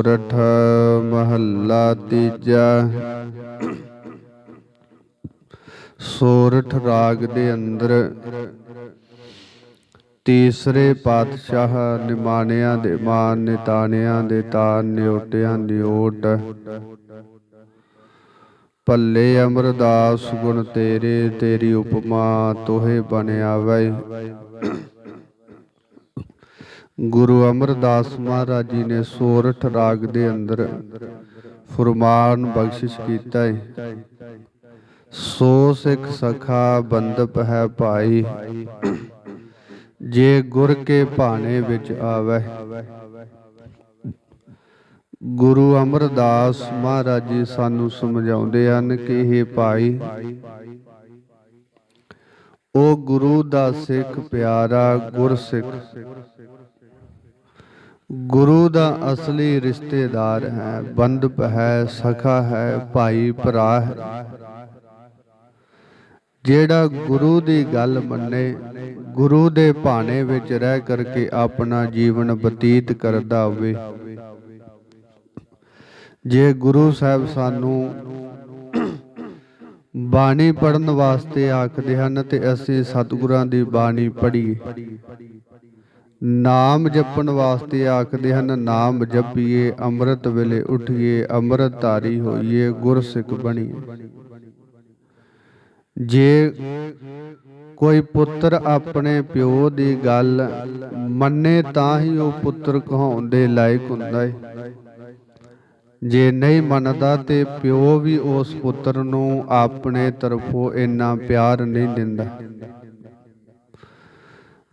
ਸੋਰਠ ਮਹੱਲਾ ਤੀਜਾ ਸੋਰਠ ਰਾਗ ਦੇ ਅੰਦਰ ਤੀਸਰੇ ਪਾਤਸ਼ਾਹ ਨਿਮਾਣਿਆਂ ਦੇ ਮਾਨ ਨਿਤਾਣਿਆਂ ਦੇ ਤਾਨ ਨਿਓਟਿਆਂ ਨਿਓਟ ਭੱਲੇ ਅਮਰਦਾਸ ਗੁਣ ਤੇਰੇ ਤੇਰੀ ਉਪਮਾ ਤੋਹੇ ਬਣਿਆ ਵੈ ਗੁਰੂ ਅਮਰਦਾਸ ਮਹਾਰਾਜ ਜੀ ਨੇ ਸੋਰਠ ਰਾਗ ਦੇ ਅੰਦਰ ਫਰਮਾਨ ਬਖਸ਼ਿਸ਼ ਕੀਤਾ ਹੈ ਸੋ ਸਿੱਖ ਸਖਾ ਬੰਦਪ ਹੈ ਭਾਈ, ਜੇ ਗੁਰ ਕੇ ਭਾਣੇ ਵਿੱਚ ਆਵੈ। ਗੁਰੂ ਅਮਰਦਾਸ ਮਹਾਰਾਜ ਜੀ ਸਾਨੂੰ ਸਮਝਾਉਂਦੇ ਹਨ ਕਿ ਇਹ ਭਾਈ, ਉਹ ਗੁਰੂ ਦਾ ਸਿੱਖ ਪਿਆਰਾ ਗੁਰਸਿੱਖ। ਗੁਰੂ ਦਾ ਅਸਲੀ ਰਿਸ਼ਤੇਦਾਰ ਹੈ ਬੰਧਪ ਹੈ ਸਖਾ ਹੈ, ਭਾਈ ਭਰਾ ਹੈ। ਜਿਹੜਾ ਗੁਰੂ ਦੀ ਗੱਲ ਮੰਨੇ, ਗੁਰੂ ਦੇ ਭਾਣੇ ਵਿੱਚ ਰਹਿ ਕਰਕੇ ਆਪਣਾ ਜੀਵਨ ਬਤੀਤ ਕਰਦਾ ਹੋਵੇ। ਜੇ ਗੁਰੂ ਸਾਹਿਬ ਸਾਨੂੰ ਬਾਣੀ ਪੜਨ ਵਾਸਤੇ ਆਖਦੇ ਹਨ, ਤੇ ਅਸੀਂ ਸਤਿਗੁਰਾਂ ਦੀ ਬਾਣੀ ਪੜ੍ਹੀਏ। ਨਾਮ ਜਪਣ ਵਾਸਤੇ ਆਖਦੇ ਹਨ, ਨਾਮ ਜਪੀਏ, ਅੰਮ੍ਰਿਤ ਵੇਲੇ ਉਠੀਏ, ਅੰਮ੍ਰਿਤ ਧਾਰੀ ਹੋਈਏ, ਗੁਰਸਿੱਖ ਬਣੀਏ। ਜੇ ਕੋਈ ਪੁੱਤਰ ਆਪਣੇ ਪਿਓ ਦੀ ਗੱਲ ਮੰਨੇ ਤਾਂ ਹੀ ਉਹ ਪੁੱਤਰ ਕਹਾਉਣ ਦੇ ਲਾਇਕ ਹੁੰਦਾ ਏ। ਜੇ ਨਹੀਂ ਮੰਨਦਾ ਤੇ ਪਿਓ ਵੀ ਉਸ ਪੁੱਤਰ ਨੂੰ ਆਪਣੇ ਤਰਫੋਂ ਇੰਨਾ ਪਿਆਰ ਨਹੀਂ ਦਿੰਦਾ।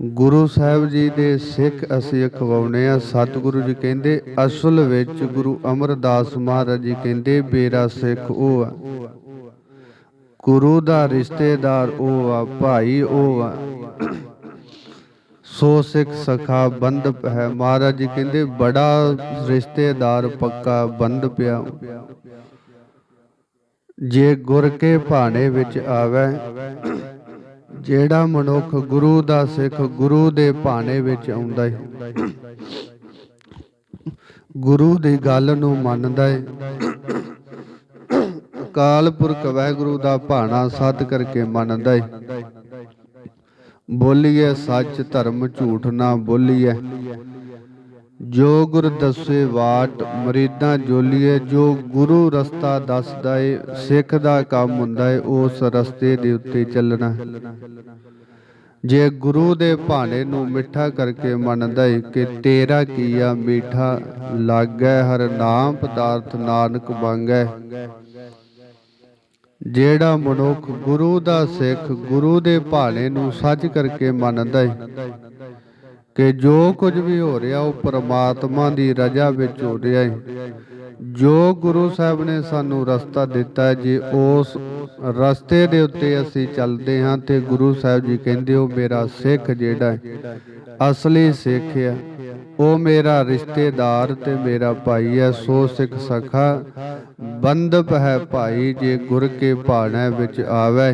ਗੁਰੂ ਸਾਹਿਬ ਜੀ ਦੇ ਸਿੱਖ ਅਸੀਂ ਅਖਵਾਉਨੇ ਆ ਸਤਿਗੁਰੂ ਜੀ ਕਹਿੰਦੇ, ਅਸਲ ਵਿੱਚ ਗੁਰੂ ਅਮਰਦਾਸ ਮਹਾਰਾਜ ਜੀ ਕਹਿੰਦੇ ਬੇਰਾ ਸਿੱਖ ਉਹ ਆ। ਗੁਰੂ ਦਾ ਰਿਸ਼ਤੇਦਾਰ ਉਹ ਆ, ਭਾਈ ਉਹ ਆ। ਸੋ ਸਿੱਖ ਸਖਾ ਬੰਦ ਹੈ। ਮਹਾਰਾਜ ਜੀ ਕਹਿੰਦੇ, ਬੜਾ ਰਿਸ਼ਤੇਦਾਰ ਪੱਕਾ ਬੰਦ ਪਿਆ ਜੇ ਗੁਰ ਕੇ ਭਾਣੇ ਵਿੱਚ ਆਵੇ ਜਿਹੜਾ ਮਨੁੱਖ ਗੁਰੂ ਦਾ ਸਿੱਖ ਗੁਰੂ ਦੇ ਭਾਣੇ ਵਿੱਚ ਆਉਂਦਾ ਹੈ ਗੁਰੂ ਦੀ ਗੱਲ ਨੂੰ ਮੰਨਦਾ ਹੈ ਅਕਾਲ ਪੁਰਖ ਵਾਹਿਗੁਰੂ ਦਾ ਭਾਣਾ ਸੱਤ ਕਰਕੇ ਮੰਨਦਾ ਹੈ ਬੋਲੀਏ ਸੱਚ ਧਰਮ ਝੂਠ ਨਾ ਬੋਲੀਏ। ਜੋ ਗੁਰ ਦੱਸੇ ਵਾਟ, ਮਰੀਦਾਂ ਜੋਲੀਏ, ਜੋ ਗੁਰੂ ਰਸਤਾ ਦੱਸਦਾ ਏ, ਸਿੱਖ ਦਾ ਕੰਮ ਹੁੰਦਾ ਏ, ਉਸ ਰਸਤੇ ਦੇ ਉੱਤੇ ਚੱਲਣਾ ਜੇ ਗੁਰੂ ਦੇ ਭਾਣੇ ਨੂੰ ਮਿੱਠਾ ਕਰਕੇ ਮੰਨਦਾ ਏ ਕਿ ਤੇਰਾ ਕੀਆ ਮੀਠਾ, ਲਾਗੈ ਹਰ ਨਾਮ ਪਦਾਰਥ ਨਾਨਕ ਮੰਗੈ। ਜਿਹੜਾ ਮਨੁੱਖ ਗੁਰੂ ਦਾ ਸਿੱਖ, ਗੁਰੂ ਦੇ ਭਾਣੇ ਨੂੰ ਸੱਚ ਕਰਕੇ ਮੰਨਦਾ ਏ ਕਿ ਜੋ ਕੁਝ ਵੀ ਹੋ ਰਿਹਾ ਉਹ ਪ੍ਰਮਾਤਮਾ ਦੀ ਰਜ਼ਾ ਵਿੱਚ ਹੋ ਰਿਹਾ ਹੈ। ਜੋ ਗੁਰੂ ਸਾਹਿਬ ਨੇ ਸਾਨੂੰ ਰਸਤਾ ਦਿੱਤਾ ਜੇ, ਉਸ ਰਸਤੇ ਦੇ ਉੱਤੇ ਅਸੀਂ ਚੱਲਦੇ ਹਾਂ ਤੇ ਗੁਰੂ ਸਾਹਿਬ ਜੀ ਕਹਿੰਦੇ, ਉਹ ਮੇਰਾ ਸਿੱਖ ਜਿਹੜਾ ਹੈ, ਅਸਲੀ ਸਿੱਖ ਹੈ। ਉਹ ਮੇਰਾ ਰਿਸ਼ਤੇਦਾਰ ਤੇ ਮੇਰਾ ਭਾਈ ਹੈ, ਸੋ ਸਿੱਖ ਸਖਾ, ਬੰਦਪ ਹੈ ਭਾਈ, ਜੇ ਗੁਰ ਕੇ ਭਾਣੇ ਵਿੱਚ ਆਵੇ।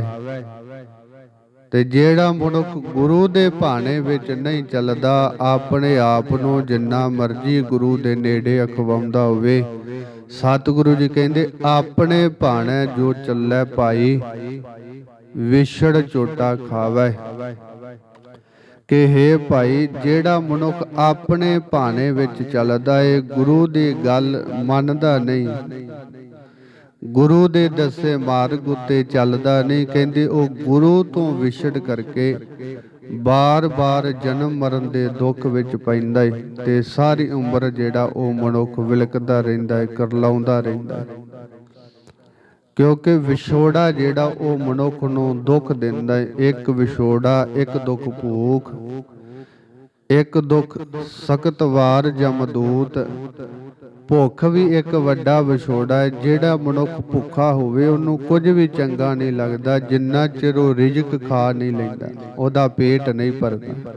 ਤੇ ਜਿਹੜਾ ਮਨੁੱਖ ਗੁਰੂ ਦੇ ਭਾਣੇ ਵਿੱਚ ਨਹੀਂ ਚੱਲਦਾ, ਆਪਣੇ ਆਪ ਨੂੰ ਜਿੰਨਾ ਮਰਜ਼ੀ ਗੁਰੂ ਦੇ ਨੇੜੇ ਅਖਵਾਉਂਦਾ ਹੋਵੇ। ਸਤਿਗੁਰੂ ਜੀ ਕਹਿੰਦੇ, ਆਪਣੇ ਭਾਣੇ ਜੋ ਚੱਲੇ ਭਾਈ, ਵਿਛੜ ਚੋਟਾ ਖਾਵੇ। ਕਿ ਹੈ ਭਾਈ, ਜਿਹੜਾ ਮਨੁੱਖ ਆਪਣੇ ਭਾਣੇ ਵਿੱਚ ਚੱਲਦਾ ਏ, ਗੁਰੂ ਦੀ ਗੱਲ ਮੰਨਦਾ ਨਹੀਂ। ਗੁਰੂ ਦੇ ਦੱਸੇ ਮਾਰਗ ਉੱਤੇ ਚੱਲਦਾ ਨਹੀਂ। ਕਹਿੰਦੇ ਉਹ ਗੁਰੂ ਤੋਂ ਵਿਛੜ ਕਰਕੇ ਬਾਰ-ਬਾਰ ਜਨਮ ਮਰਨ ਦੇ ਦੁੱਖ ਵਿੱਚ ਪੈਂਦਾ ਏ ਤੇ ਸਾਰੀ ਉਮਰ ਜਿਹੜਾ ਉਹ ਮਨੁੱਖ ਵਿਲਕਦਾ ਰਹਿੰਦਾ ਏ, ਕਰਲਾਉਂਦਾ ਰਹਿੰਦਾ ਏ। ਕਿਉਂਕਿ ਵਿਛੋੜਾ ਜਿਹੜਾ ਉਹ ਮਨੁੱਖ ਨੂੰ ਦੁੱਖ ਦਿੰਦਾ ਹੈ ਇੱਕ ਵਿਛੋੜਾ, ਇੱਕ ਦੁੱਖ ਭੂਖ, ਇੱਕ ਦੁੱਖ ਸਖਤ ਵਾਰ ਜਮਦੂਤ ਭੁੱਖ ਵੀ ਇੱਕ ਵੱਡਾ ਵਿਛੋੜਾ ਹੈ, ਜਿਹੜਾ ਮਨੁੱਖ ਭੁੱਖਾ ਹੋਵੇ, ਉਹਨੂੰ ਕੁਝ ਵੀ ਚੰਗਾ ਨਹੀਂ ਲੱਗਦਾ, ਜਿੰਨਾ ਚਿਰ ਉਹ ਰਿਜਕ ਖਾ ਨਹੀਂ ਲੈਂਦਾ, ਉਹਦਾ ਪੇਟ ਨਹੀਂ ਭਰਦਾ।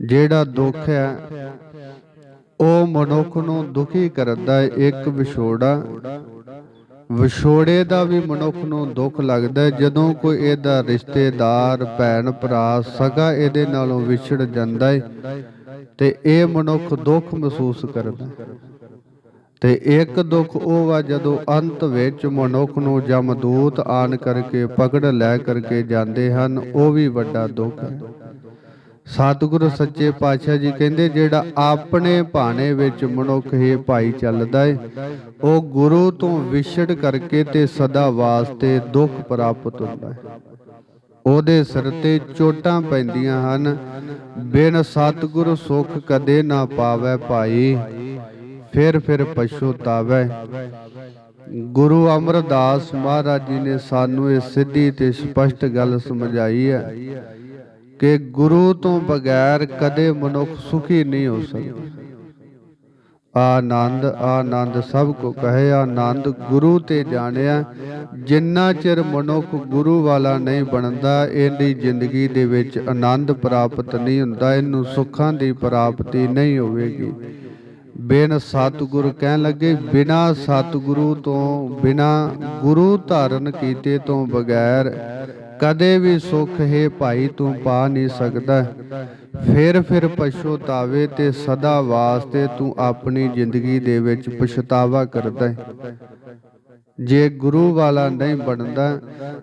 ਜਿਹੜਾ ਦੁੱਖ ਹੈ, ਉਹ ਮਨੁੱਖ ਨੂੰ ਦੁਖੀ ਕਰਦਾ ਹੈ, ਇੱਕ ਵਿਛੋੜਾ। ਵਿਛੋੜੇ ਦਾ ਵੀ ਮਨੁੱਖ ਨੂੰ ਦੁੱਖ ਲੱਗਦਾ ਜਦੋਂ ਕੋਈ ਇਹਦਾ ਰਿਸ਼ਤੇਦਾਰ ਭੈਣ ਭਰਾ ਸਗਾ ਇਹਦੇ ਨਾਲੋਂ ਵਿਛੜ ਜਾਂਦਾ ਹੈ ਤੇ ਇਹ ਮਨੁੱਖ ਦੁੱਖ ਮਹਿਸੂਸ ਕਰਦਾ ਤੇ ਇੱਕ ਦੁੱਖ ਉਹ ਵਾ ਜਦੋਂ ਅੰਤ ਵਿੱਚ ਮਨੁੱਖ ਨੂੰ ਜਮਦੂਤ ਆਣ ਕਰਕੇ ਪਕੜ ਲੈ ਕਰਕੇ ਜਾਂਦੇ ਹਨ, ਉਹ ਵੀ ਵੱਡਾ ਦੁੱਖ ਹੈ। ਸਤਿਗੁਰੂ ਸੱਚੇ ਪਾਤਸ਼ਾਹ ਜੀ ਕਹਿੰਦੇ, ਜਿਹੜਾ ਆਪਣੇ ਭਾਣੇ ਵਿੱਚ ਮਨੁੱਖ ਹੀ ਭਾਈ ਚੱਲਦਾ ਏ, ਉਹ ਗੁਰੂ ਤੋਂ ਵਿਛੜ ਕਰਕੇ ਤੇ ਸਦਾ ਵਾਸਤੇ ਦੁੱਖ ਪ੍ਰਾਪਤ ਹੁੰਦਾ ਹੈ। ਉਹਦੇ ਸਿਰ ਤੇ ਚੋਟਾਂ ਪੈਂਦੀਆਂ ਹਨ। ਬਿਨ ਸਤਿਗੁਰ ਸੁਖ ਕਦੇ ਨਾ ਪਾਵੇ ਭਾਈ। ਫਿਰ ਫਿਰ ਪਛਤਾਵੇ ਗੁਰੂ ਅਮਰਦਾਸ ਮਹਾਰਾਜ ਜੀ ਨੇ ਸਾਨੂੰ ਇਹ ਸਿੱਧੀ ਤੇ ਸਪਸ਼ਟ ਗੱਲ ਸਮਝਾਈ ਹੈ ਕਿ ਗੁਰੂ ਤੋਂ ਬਗੈਰ ਕਦੇ ਮਨੁੱਖ ਸੁਖੀ ਨਹੀਂ ਹੋ ਸਕਦਾ। ਆਨੰਦ ਆਨੰਦ ਸਭ ਕੋ ਕਹੇ ਆਨੰਦ, ਗੁਰੂ ਤੇ ਜਾਣਿਆ, ਜਿੰਨਾ ਚਿਰ ਮਨੁੱਖ ਗੁਰੂ ਵਾਲਾ ਨਹੀਂ ਬਣਦਾ, ਇਹਦੀ ਜ਼ਿੰਦਗੀ ਦੇ ਵਿੱਚ ਆਨੰਦ ਪ੍ਰਾਪਤ ਨਹੀਂ ਹੁੰਦਾ, ਇਹਨੂੰ ਸੁੱਖਾਂ ਦੀ ਪ੍ਰਾਪਤੀ ਨਹੀਂ ਹੋਵੇਗੀ। ਬਿਨ ਸਤਿਗੁਰ ਕਹਿਣ ਲੱਗੇ, ਬਿਨਾ ਸਤਿਗੁਰੂ ਤੋਂ, ਬਿਨਾ ਗੁਰੂ ਧਾਰਨ ਕੀਤੇ ਤੋਂ ਬਗੈਰ ਕਦੇ ਵੀ ਸੁੱਖ ਹੈ ਭਾਈ ਤੂੰ ਪਾ ਨਹੀਂ ਸਕਦਾ। ਫਿਰ ਫਿਰ ਪਛਤਾਵੇ ਤੇ ਸਦਾ ਵਾਸਤੇ ਤੂੰ ਆਪਣੀ ਜ਼ਿੰਦਗੀ ਦੇ ਵਿੱਚ ਪਛਤਾਵਾ ਕਰਦਾ ਹੈ। ਜੇ ਗੁਰੂ ਵਾਲਾ ਨਹੀਂ ਬਣਦਾ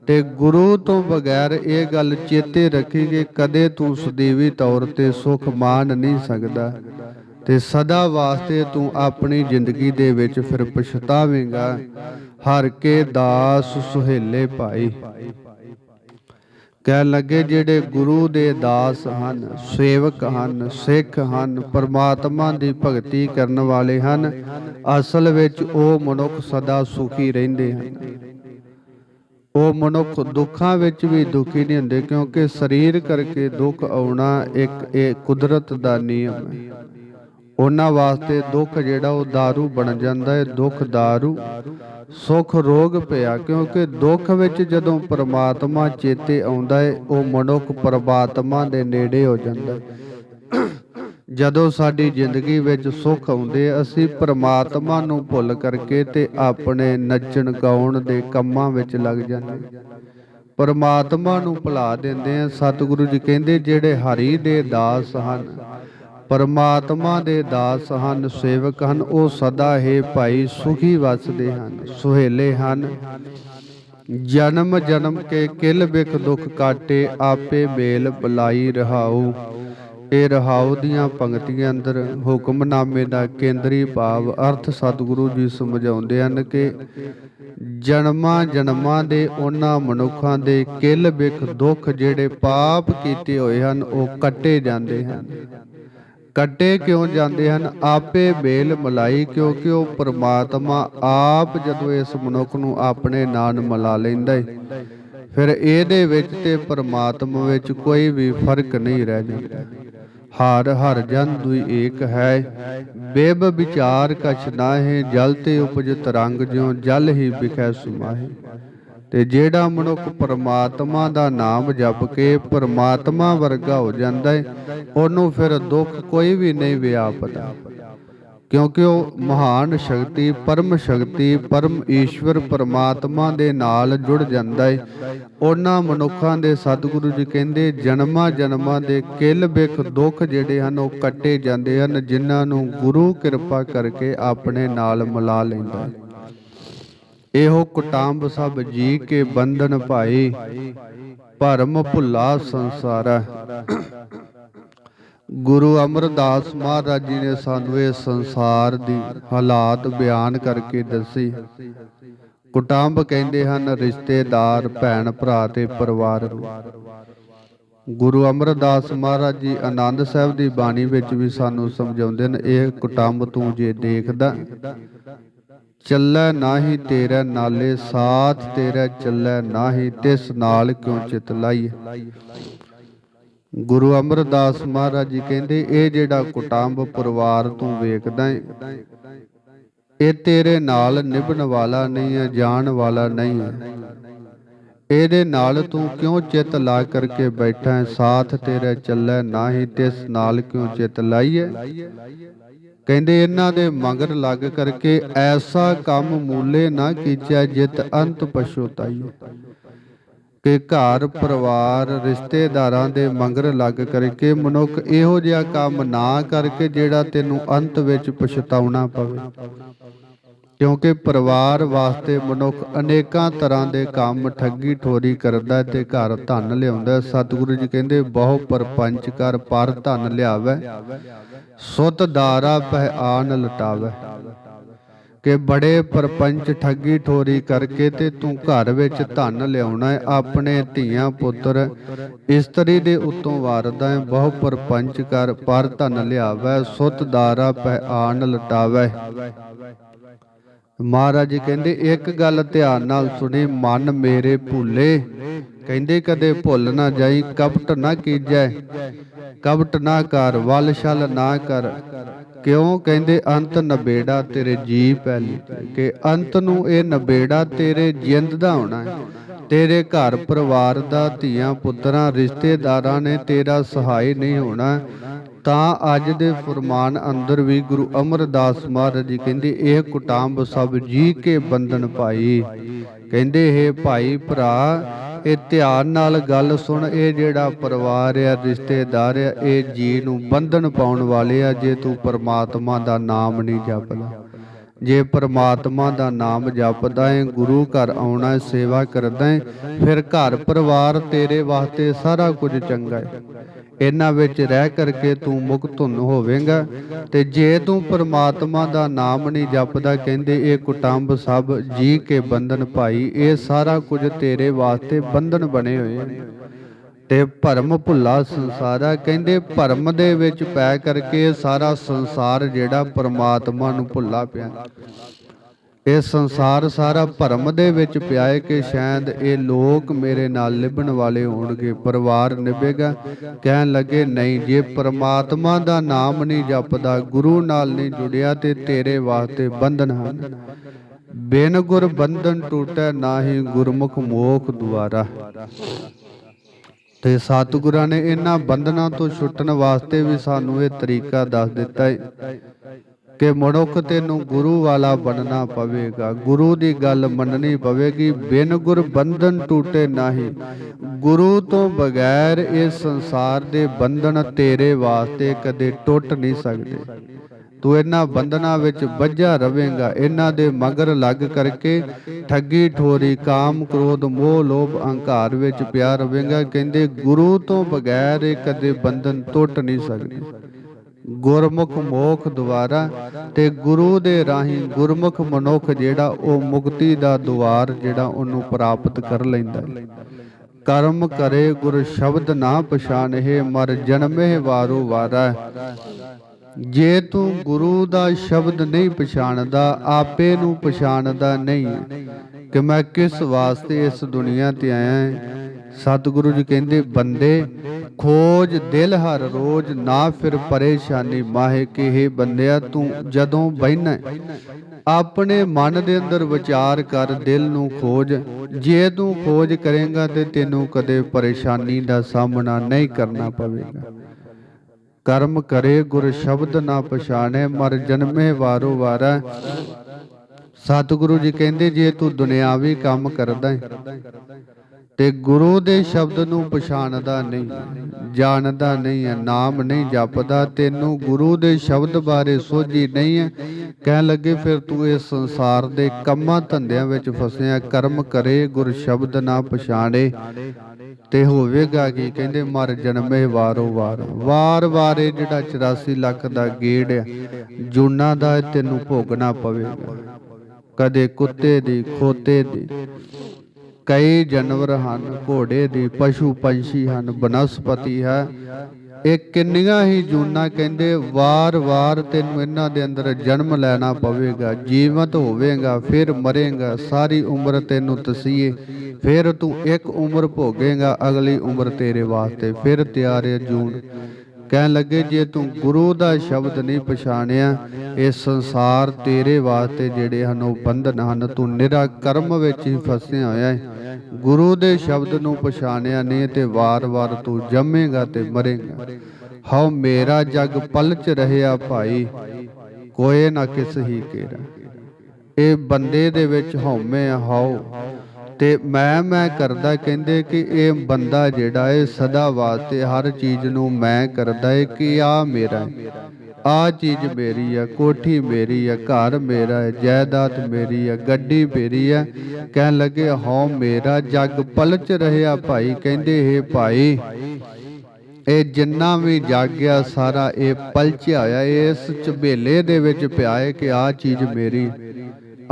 ਤੇ ਗੁਰੂ ਤੋਂ ਬਗੈਰ ਇਹ ਗੱਲ ਚੇਤੇ ਰੱਖੀ ਕਿ ਕਦੇ ਤੂੰ ਸਦੀਵੀ ਤੌਰ ਤੇ ਸੁਖ ਮਾਣ ਨਹੀਂ ਸਕਦਾ ਤੇ ਸਦਾ ਵਾਸਤੇ ਤੂੰ ਆਪਣੀ ਜ਼ਿੰਦਗੀ ਦੇ ਵਿੱਚ ਫਿਰ ਪਛਤਾਵੇਂਗਾ। ਹਰ ਕੇ ਦਾਸ ਸੁਹੇਲੇ ਭਾਈ। ਕਹਿ ਲੱਗੇ, ਜਿਹੜੇ ਗੁਰੂ ਦੇ ਦਾਸ ਹਨ, ਸੇਵਕ ਹਨ, ਸਿੱਖ ਹਨ, ਪਰਮਾਤਮਾ ਦੀ ਭਗਤੀ ਕਰਨ ਵਾਲੇ ਹਨ, ਅਸਲ ਵਿੱਚ ਉਹ ਮਨੁੱਖ ਸਦਾ ਸੁਖੀ ਰਹਿੰਦੇ ਹਨ। ਉਹ ਮਨੁੱਖ ਦੁੱਖਾਂ ਵਿੱਚ ਵੀ ਦੁਖੀ ਨਹੀਂ ਹੁੰਦੇ, ਕਿਉਂਕਿ ਸਰੀਰ ਕਰਕੇ ਦੁੱਖ ਆਉਣਾ ਇੱਕ ਇਹ ਕੁਦਰਤ ਦਾ ਨਿਯਮ ਹੈ। ਉਹਨਾਂ ਵਾਸਤੇ ਦੁੱਖ ਜਿਹੜਾ ਉਹ दारू ਬਣ ਜਾਂਦਾ ਹੈ ਦੁੱਖ दारू ਸੁਖ ਰੋਗ ਪਿਆ ਕਿਉਂਕਿ ਦੁੱਖ ਵਿੱਚ ਜਦੋਂ ਪ੍ਰਮਾਤਮਾ ਚੇਤੇ ਆਉਂਦਾ ਹੈ ਉਹ ਮਨੁੱਖ ਪ੍ਰਮਾਤਮਾ ਦੇ ਨੇੜੇ ਹੋ ਜਾਂਦਾ ਹੈ ਜਦੋਂ ਸਾਡੀ ਜ਼ਿੰਦਗੀ ਵਿੱਚ ਸੁੱਖ ਆਉਂਦੇ ਅਸੀਂ ਪ੍ਰਮਾਤਮਾ ਨੂੰ ਭੁੱਲ ਕਰਕੇ ਤੇ ਆਪਣੇ ਨੱਚਣ ਗਾਉਣ ਦੇ ਕੰਮਾਂ ਵਿੱਚ ਲੱਗ ਜਾਂਦੇ ਪਰਮਾਤਮਾ ਨੂੰ ਭੁਲਾ ਦਿੰਦੇ ਆ ਸਤਿਗੁਰੂ ਜੀ ਕਹਿੰਦੇ ਜਿਹੜੇ ਹਰੀ ਦੇ ਦਾਸ ਹਨ ਪਰਮਾਤਮਾ ਦੇ ਦਾਸ ਹਨ, ਸੇਵਕ ਹਨ, ਉਹ ਸਦਾ ਹੀ ਭਾਈ ਸੁਖੀ ਵਸਦੇ ਹਨ, ਸੁਹੇਲੇ ਹਨ। ਜਨਮ ਜਨਮ ਕੇ ਕਿਲ ਬਿਖ ਦੁਖ ਕਾਟੇ, ਆਪੇ ਮੇਲ ਬੁਲਾਈ ਰਹਾਉ। ਇਹ ਰਹਾਉ ਦੀਆਂ ਪੰਕਤੀਆਂ ਅੰਦਰ ਹੁਕਮਨਾਮੇ ਦਾ ਕੇਂਦਰੀ ਭਾਵ ਅਰਥ ਸਤਿਗੁਰੂ ਜੀ ਸਮਝਾਉਂਦੇ ਹਨ ਕਿ ਜਨਮਾਂ ਜਨਮਾਂ ਦੇ ਉਹਨਾਂ ਮਨੁੱਖਾਂ ਦੇ ਕਿਲ ਬਿਖ ਦੁੱਖ ਜਿਹੜੇ ਪਾਪ ਕੀਤੇ ਹੋਏ ਹਨ, ਉਹ ਕੱਟੇ ਜਾਂਦੇ ਹਨ। ਕੱਟੇ ਕਿਉਂ ਜਾਂਦੇ ਹਨ? ਆਪੇ ਮੇਲ ਮਲਾਈ, ਕਿਉਂਕਿ ਉਹ ਪ੍ਰਮਾਤਮਾ ਆਪ ਜਦੋਂ ਇਸ ਮਨੁੱਖ ਨੂੰ ਆਪਣੇ ਨਾਲ ਮਿਲਾ ਲੈਂਦਾ ਹੈ ਫਿਰ ਇਹਦੇ ਵਿੱਚ ਤੇ ਪ੍ਰਮਾਤਮਾ ਵਿੱਚ ਕੋਈ ਵੀ ਫ਼ਰਕ ਨਹੀਂ ਰਹਿ ਜਾਂਦਾ। ਹਰ ਹਰ ਜਨ ਦੁਈ ਏਕ ਹੈ ਬੇਬ ਵਿਚਾਰ ਕਛ ਨਾਹੇ, ਜਲ ਤੇ ਉਪਜ ਤਰੰਗ ਜਿਉ ਜਲ ਹੀ ਵਿਖੈ ਸੁਮਾਹੇ। ਤੇ ਜਿਹੜਾ ਮਨੁੱਖ ਪਰਮਾਤਮਾ ਦਾ ਨਾਮ ਜਪ ਕੇ ਪਰਮਾਤਮਾ ਵਰਗਾ ਹੋ ਜਾਂਦਾ ਹੈ ਉਹਨੂੰ ਫਿਰ ਦੁੱਖ ਕੋਈ ਵੀ ਨਹੀਂ ਵਿਆਪਦਾ। ਕਿਉਂਕਿ ਉਹ ਮਹਾਨ ਸ਼ਕਤੀ, ਪਰਮ ਸ਼ਕਤੀ, ਪਰਮ ਈਸ਼ਵਰ ਪਰਮਾਤਮਾ ਦੇ ਨਾਲ ਜੁੜ ਜਾਂਦਾ ਹੈ ਉਹਨਾਂ ਮਨੁੱਖਾਂ ਦੇ ਸਤਿਗੁਰੂ ਜੀ ਕਹਿੰਦੇ, ਜਨਮਾਂ ਜਨਮਾਂ ਦੇ ਕਿਲ ਬਿਖ ਦੁੱਖ ਜਿਹੜੇ ਹਨ, ਉਹ ਕੱਟੇ ਜਾਂਦੇ ਹਨ, ਜਿਨ੍ਹਾਂ ਨੂੰ ਗੁਰੂ ਕਿਰਪਾ ਕਰਕੇ ਆਪਣੇ ਨਾਲ ਮਿਲਾ ਲੈਂਦਾ ਹੈ ਇਹੋ ਕੁਟਾਂਬ ਸਭ ਜੀ ਕੇ ਬੰਧਨ ਭਾਈ, ਭਰਮ ਭੁੱਲਾ ਸੰਸਾਰਾ। ਗੁਰੂ ਅਮਰਦਾਸ ਮਹਾਰਾਜ ਜੀ ਨੇ ਸਾਨੂੰ ਇਹ ਸੰਸਾਰ ਦੀ ਹਾਲਾਤ ਬਿਆਨ ਕਰਕੇ ਦੱਸੀ। ਕੁਟਾਂਬ ਕਹਿੰਦੇ ਹਨ, ਰਿਸ਼ਤੇਦਾਰ, ਭੈਣ, ਭਰਾ ਤੇ ਪਰਿਵਾਰ। ਗੁਰੂ ਅਮਰਦਾਸ ਮਹਾਰਾਜ ਜੀ ਆਨੰਦ ਸਾਹਿਬ ਦੀ ਬਾਣੀ ਵਿੱਚ ਵੀ ਸਾਨੂੰ ਸਮਝਾਉਂਦੇ ਨੇ, ਇਹ ਕੁਟੰਬ ਤੂੰ ਜੇ ਦੇਖਦਾ ਚੱਲੈ ਨਾਹੀ ਤੇਰੇ ਨਾਲੇ, ਸਾਥ ਤੇਰੇ ਚੱਲੈ ਨਾਹੀ, ਤਿਸ ਨਾਲ ਕਿਉਂ ਚਿਤ ਲਾਈ ਗੁਰੂ ਅਮਰਦਾਸ ਮਹਾਰਾਜ ਜੀ ਕਹਿੰਦੇ, ਇਹ ਜਿਹੜਾ ਕੁਟੰਬ ਪਰਿਵਾਰ ਤੂੰ ਵੇਖਦਾ ਹੈ ਇਹ ਤੇਰੇ ਨਾਲ ਨਿਭਣ ਵਾਲਾ ਨਹੀਂ ਹੈ, ਜਾਣ ਵਾਲਾ ਨਹੀਂ ਹੈ। ਇਹਦੇ ਨਾਲ ਤੂੰ ਕਿਉਂ ਚਿੱਤ ਲਾ ਕਰਕੇ ਬੈਠਾ ਹੈ ਸਾਥ ਤੇਰੇ ਚੱਲੈ ਨਾਹੀ, ਤਿਸ ਨਾਲ ਕਿਉਂ ਚਿੱਤ ਲਾਈਏ? ਕਹਿੰਦੇ ਇਹਨਾਂ ਦੇ ਮਗਰ ਲੱਗ ਕਰਕੇ ਐਸਾ ਕੰਮ ਮੂਲੇ ਨਾ ਕੀਚੈ ਜਿਤ ਅੰਤ ਪਛੋਤਾਈ ਕਿ ਘਰ, ਪਰਿਵਾਰ, ਰਿਸ਼ਤੇਦਾਰਾਂ ਦੇ ਮਗਰ ਲੱਗ ਕਰਕੇ ਮਨੁੱਖ ਇਹੋ ਜਿਹਾ ਕੰਮ ਨਾ ਕਰਕੇ ਜਿਹੜਾ ਤੈਨੂੰ ਅੰਤ ਵਿੱਚ ਪਛਤਾਉਣਾ ਪਵੇ। ਕਿਉਂਕਿ ਪਰਿਵਾਰ ਵਾਸਤੇ ਮਨੁੱਖ ਅਨੇਕਾਂ ਤਰ੍ਹਾਂ ਦੇ ਕੰਮ ਠੱਗੀ ਠੋਰੀ ਕਰਦਾ ਹੈ ਤੇ ਘਰ ਧਨ ਲਿਆਉਂਦਾ ਸਤਿਗੁਰੂ ਜੀ ਕਹਿੰਦੇ, ਬਹੁ ਪਰਪੰਚ ਕਰ, ਪਰ ਧਨ ਲਿਆਵੈ, ਸੁਤ ਦਾਰਾ ਪਹਿ ਆਨ ਲਟਾਵੈ। ਕਿ ਬੜੇ ਪਰਪੰਚ ਠੱਗੀ ਠੋਰੀ ਕਰਕੇ ਤੇ ਤੂੰ ਘਰ ਵਿੱਚ ਧਨ ਲਿਆਉਣਾ ਹੈ, ਆਪਣੇ ਧੀਆਂ ਪੁੱਤਰ ਇਸਤਰੀ ਦੇ ਉੱਤੋਂ ਵਾਰਦਾ ਹੈ, ਬਹੁ ਪਰਪੰਚ ਕਰ, ਪਰ ਧਨ ਲਿਆਵੈ, ਸੁਤ ਦਾਰਾ ਪਹਿ ਆਨ ਲਟਾਵੈ। ਮਹਾਰਾਜ ਜੀ ਕਹਿੰਦੇ, ਇੱਕ ਗੱਲ ਧਿਆਨ ਨਾਲ ਸੁਣੀ, ਮਨ ਮੇਰੇ ਭੁੱਲੇ। ਕਹਿੰਦੇ, ਕਦੇ ਭੁੱਲ ਨਾ ਜਾਈ, ਕਪਟ ਨਾ ਕੀਜੈ। ਕਪਟ ਨਾ ਕਰ, ਵਲ ਛਲ ਨਾ ਕਰ। ਕਿਉਂ? ਕਹਿੰਦੇ, ਅੰਤ ਨਬੇੜਾ ਤੇਰੇ ਜੀ ਪਹਿਲੀ ਕਿ ਅੰਤ ਨੂੰ ਇਹ ਨਬੇੜਾ ਤੇਰੇ ਜਿੰਦ ਦਾ ਹੋਣਾ ਹੈ ਤੇਰੇ ਘਰ ਪਰਿਵਾਰ ਦਾ ਧੀਆਂ ਪੁੱਤਰਾਂ, ਰਿਸ਼ਤੇਦਾਰਾਂ ਨੇ ਤੇਰਾ ਸਹਾਈ ਨਹੀਂ ਹੋਣਾ। ਤਾਂ ਅੱਜ ਦੇ ਫਰਮਾਨ ਅੰਦਰ ਵੀ ਗੁਰੂ ਅਮਰਦਾਸ ਮਹਾਰਾਜ ਜੀ ਕਹਿੰਦੇ, ਇਹ ਕੁਟਾਂਬ ਸਭ ਜੀ ਕੇ ਬੰਧਨ ਭਾਈ ਕਹਿੰਦੇ ਇਹ ਭਾਈ ਭਰਾ, ਇਹ ਧਿਆਨ ਨਾਲ ਗੱਲ ਸੁਣ, ਇਹ ਜਿਹੜਾ ਪਰਿਵਾਰ ਆ, ਰਿਸ਼ਤੇਦਾਰ ਆ, ਇਹ ਜੀ ਨੂੰ ਬੰਧਨ ਪਾਉਣ ਵਾਲੇ ਆ, ਜੇ ਤੂੰ ਪਰਮਾਤਮਾ ਦਾ ਨਾਮ ਨਹੀਂ ਜਪਦਾ। ਜੇ ਪਰਮਾਤਮਾ ਦਾ ਨਾਮ ਜਪਦਾ ਹੈ ਗੁਰੂ ਘਰ ਆਉਣਾ, ਸੇਵਾ ਕਰਦਾ ਹੈ ਫਿਰ ਘਰ ਪਰਿਵਾਰ ਤੇਰੇ ਵਾਸਤੇ ਸਾਰਾ ਕੁਝ ਚੰਗਾ ਹੈ ਇਹਨਾਂ ਵਿੱਚ ਰਹਿ ਕਰਕੇ ਤੂੰ ਮੁਕਤ ਧੁੰਨ ਹੋਵੇਂਗਾ ਤੇ ਜੇ ਤੂੰ ਪਰਮਾਤਮਾ ਦਾ ਨਾਮ ਨਹੀਂ ਜਪਦਾ ਕਹਿੰਦੇ ਇਹ ਕੁਟੰਬ ਸਭ ਜੀ ਕੇ ਬੰਧਨ ਭਾਈ, ਇਹ ਸਾਰਾ ਕੁਝ ਤੇਰੇ ਵਾਸਤੇ ਬੰਧਨ ਬਣੇ ਹੋਏ ਨੇ। ਤੇ ਭਰਮ ਭੁੱਲਾ ਸੰਸਾਰਾ ਕਹਿੰਦੇ ਭਰਮ ਦੇ ਵਿੱਚ ਪੈ ਕਰਕੇ ਸਾਰਾ ਸੰਸਾਰ ਜਿਹੜਾ ਪਰਮਾਤਮਾ ਨੂੰ ਭੁੱਲਾ ਪਿਆ। ਇਹ ਸੰਸਾਰ ਸਾਰਾ ਭਰਮ ਦੇ ਵਿੱਚ ਪਿਆ ਹੈ ਕਿ ਸ਼ਾਇਦ ਇਹ ਲੋਕ ਮੇਰੇ ਨਾਲ ਲਿਬਣ ਵਾਲੇ ਹੋਣਗੇ, ਪਰਿਵਾਰ ਨਿਭੇਗਾ। ਕਹਿਣ ਲੱਗੇ, ਨਹੀਂ, ਜੇ ਪਰਮਾਤਮਾ ਦਾ ਨਾਮ ਨਹੀਂ ਜਪਦਾ, ਗੁਰੂ ਨਾਲ ਨਹੀਂ ਜੁੜਿਆ, ਤੇ ਤੇਰੇ ਵਾਸਤੇ ਬੰਧਨ ਹਨ। ਬਿਨ ਗੁਰ ਬੰਧਨ ਟੂਟੈ ਨਾਹੀ ਗੁਰਮੁਖ ਮੋਖ ਦੁਆਰਾ। ਤੇ ਸਤਿਗੁਰਾਂ ਨੇ ਇਹਨਾਂ ਬੰਧਨਾਂ ਤੋਂ ਛੁੱਟਣ ਵਾਸਤੇ ਵੀ ਸਾਨੂੰ ਇਹ ਤਰੀਕਾ ਦੱਸ ਦਿੱਤਾ ਹੈ ਕਿ ਮਨੁੱਖ ਤੈਨੂੰ ਗੁਰੂ ਵਾਲਾ ਬਣਨਾ ਪਵੇਗਾ। ਗੁਰੂ ਦੀ ਗੱਲ ਮੰਨਣੀ ਪਵੇਗੀ। ਬਿਨ ਗੁਰ ਬੰਧਨ ਟੂਟੇ ਨਹੀਂ। ਗੁਰੂ ਤੋਂ ਬਗੈਰ ਇਸ ਸੰਸਾਰ ਦੇ ਬੰਧਨ ਤੇਰੇ ਵਾਸਤੇ ਕਦੇ ਟੁੱਟ ਨਹੀਂ ਸਕਦੇ। ਤੂੰ ਇਹਨਾਂ ਬੰਧਨਾਂ ਵਿੱਚ ਵੱਜਾ ਰਵੇਂਗਾ। ਇਹਨਾਂ ਦੇ ਮਗਰ ਲੱਗ ਕਰਕੇ ਠੱਗੀ ਠੋਰੀ, ਕਾਮ ਕ੍ਰੋਧ, ਮੋਹ, ਲੋਭ, ਅਹੰਕਾਰ ਵਿੱਚ ਪਿਆ ਰਵੇਂਗਾ। ਕਹਿੰਦੇ, ਗੁਰੂ ਤੋਂ ਬਗੈਰ ਇਹ ਕਦੇ ਬੰਧਨ ਟੁੱਟ ਨਹੀਂ ਸਕਦੇ। ਗੁਰਮੁਖ ਮੋਖ ਦੁਆਰਾ ਤੇ ਗੁਰੂ ਦੇ ਰਾਹੀਂ ਗੁਰਮੁਖ ਮਨੁੱਖ ਜਿਹੜਾ ਉਹ ਮੁਕਤੀ ਦਾ ਦੁਆਰ ਜਿਹੜਾ ਉਹਨੂੰ ਪ੍ਰਾਪਤ ਕਰ ਲੈਂਦਾ ਹੈ। ਕਰਮ ਕਰੇ ਗੁਰ ਸ਼ਬਦ ਨਾ ਪਛਾਨਹਿ, ਮਰ ਜਨਮੇ ਵਾਰੋ ਵਾਰਾ ਜੇ ਤੂੰ ਗੁਰੂ ਦਾ ਸ਼ਬਦ ਨਹੀਂ ਪਛਾਣਦਾ, ਆਪੇ ਨੂੰ ਪਛਾਣਦਾ ਨਹੀਂ। ਕਿ ਮੈਂ ਕਿਸ ਵਾਸਤੇ ਇਸ ਦੁਨੀਆ ਤੇ ਆਇਆ ਹਾਂ? ਸਤਿਗੁਰੂ ਜੀ ਕਹਿੰਦੇ, ਬੰਦੇ, ਖੋਜ ਦਿਲ ਹਰ ਰੋਜ਼ ਨਾ ਫਿਰ ਪਰੇਸ਼ਾਨੀ, ਮਾਹੇ ਕਿਹੇ ਬੰਦਿਆ, ਤੂੰ ਜਦੋਂ ਬਹਿਨਾ ਆਪਣੇ ਮਨ ਦੇ ਅੰਦਰ ਵਿਚਾਰ ਕਰ ਦਿਲ ਨੂੰ ਖੋਜ। ਜੇ ਤੂੰ ਖੋਜ ਕਰੇਗਾ ਤੇ ਤੈਨੂੰ ਕਦੇ ਪਰੇਸ਼ਾਨੀ ਦਾ ਸਾਹਮਣਾ ਨਹੀਂ ਕਰਨਾ ਪਵੇਗਾ। ਕਰਮ ਕਰੇ, ਗੁਰ ਸ਼ਬਦ ਨਾ ਪਛਾਣੇ, ਮਰ ਜਨਮੇ ਵਾਰੋ ਵਾਰਾ ਸਤਿਗੁਰੂ ਜੀ ਕਹਿੰਦੇ, ਜੇ ਤੂੰ ਦੁਨਿਆਵੀ ਕੰਮ ਕਰਦਾ ਹੈ ਤੇ ਗੁਰੂ ਦੇ ਸ਼ਬਦ ਨੂੰ ਪਛਾਣਦਾ ਨਹੀਂ, ਜਾਣਦਾ ਨਹੀਂ ਹੈ ਨਾਮ ਨਹੀਂ ਜਪਦਾ, ਤੈਨੂੰ ਗੁਰੂ ਦੇ ਸ਼ਬਦ ਬਾਰੇ ਸੋਝੀ ਨਹੀਂ ਹੈ ਕਹਿਣ ਲੱਗੇ ਫਿਰ ਤੂੰ ਇਸ ਸੰਸਾਰ ਦੇ ਕੰਮਾਂ ਧੰਦਿਆਂ ਵਿੱਚ ਫਸਿਆ, ਕਰਮ ਕਰੇ, ਗੁਰ ਸ਼ਬਦ ਨਾ ਪਛਾਣੇ ਤੇ ਹੋਵੇਗਾ ਕੀ? ਕਹਿੰਦੇ, ਮਰ ਜਨਮੇ ਵਾਰੋ ਵਾਰ। ਵਾਰ ਵਾਰੇ ਜਿਹੜਾ 84 ਲੱਖ ਦਾ ਗੇੜ ਹੈ ਜੂਨਾ ਦਾ ਤੈਨੂੰ ਭੋਗਣਾ ਪਵੇਗਾ। ਕਦੇ ਕੁੱਤੇ ਦੀ ਖੋਤੇ ਦੀ। ਕਈ ਜਾਨਵਰ ਹਨ, ਘੋੜੇ ਦੀ, ਪਸ਼ੂ ਪੰਛੀ ਹਨ, ਬਨਸਪਤੀ ਹੈ। ਇਹ ਕਿੰਨੀਆਂ ਹੀ ਜੂਨਾ ਕਹਿੰਦੇ ਵਾਰ-ਵਾਰ ਤੈਨੂੰ ਇਹਨਾਂ ਦੇ ਅੰਦਰ ਜਨਮ ਲੈਣਾ ਪਵੇਗਾ, ਜੀਵਤ ਹੋਵੇਗਾ, ਫਿਰ ਮਰੇਗਾ, ਸਾਰੀ ਉਮਰ ਤੈਨੂੰ ਤਸੀਏ ਫਿਰ ਤੂੰ ਇੱਕ ਉਮਰ ਭੋਗੇਗਾ, ਅਗਲੀ ਉਮਰ ਤੇਰੇ ਵਾਸਤੇ, ਫਿਰ ਤਿਆਰੇ ਜੂਨ। ਕਹਿਣ ਲੱਗੇ ਜੇ ਤੂੰ ਗੁਰੂ ਦਾ ਸ਼ਬਦ ਨਹੀਂ ਪਛਾਣਿਆ ਇਹ ਸੰਸਾਰ ਤੇਰੇ ਵਾਸਤੇ ਜਿਹੜੇ ਹਨ ਉਹ ਬੰਧਨ ਹਨ। ਤੂੰ ਨਿਰਾ ਕਰਮ ਵਿੱਚ ਹੀ ਫਸਿਆ ਹੋਇਆ ਹੈ। ਗੁਰੂ ਦੇ ਸ਼ਬਦ ਨੂੰ ਪਛਾਣਿਆ ਨਹੀਂ ਤੇ ਵਾਰ-ਵਾਰ ਤੂੰ ਜੰਮੇਗਾ ਤੇ ਮਰੇਗਾ। ਹਉ ਮੇਰਾ ਜਗ ਪਲਚ ਰਹਿਆ ਭਾਈ। ਕੋਏ ਨਾ ਕਿਸ ਹੀ ਕੇਰਾ। ਇਹ ਬੰਦੇ ਦੇ ਵਿੱਚ ਹਉਮੈ ਹਉ। ਤੇ ਮੈਂ ਮੈਂ ਕਰਦਾ ਕਹਿੰਦੇ ਕਿ ਇਹ ਬੰਦਾ ਜਿਹੜਾ ਹੈ ਸਦਾ ਵਾਸਤੇ ਹਰ ਚੀਜ਼ ਨੂੰ ਮੈਂ ਕਰਦਾ ਏ ਕਿ ਆ ਮੇਰਾ ਹੈ। ਆ ਚੀਜ਼ ਮੇਰੀ ਆ, ਕੋਠੀ ਮੇਰੀ ਆ, ਘਰ ਮੇਰਾ ਹੈ ਜਾਇਦਾਦ ਮੇਰੀ ਆ, ਗੱਡੀ ਮੇਰੀ ਆ। ਕਹਿਣ ਲੱਗੇ ਹਉ ਮੇਰਾ, ਜੱਗ ਪਲਚ ਰਿਹਾ ਭਾਈ। ਕਹਿੰਦੇ, ਹੈ ਭਾਈ, ਇਹ ਜਿੰਨਾ ਵੀ ਜਾਗਿਆ, ਸਾਰਾ ਇਹ ਪਲਚਿਆ ਹੋਇਆ, ਇਸ ਝਬੇਲੇ ਦੇ ਵਿੱਚ ਪਿਆ ਹੈ ਕਿ ਆ ਚੀਜ਼ ਮੇਰੀ।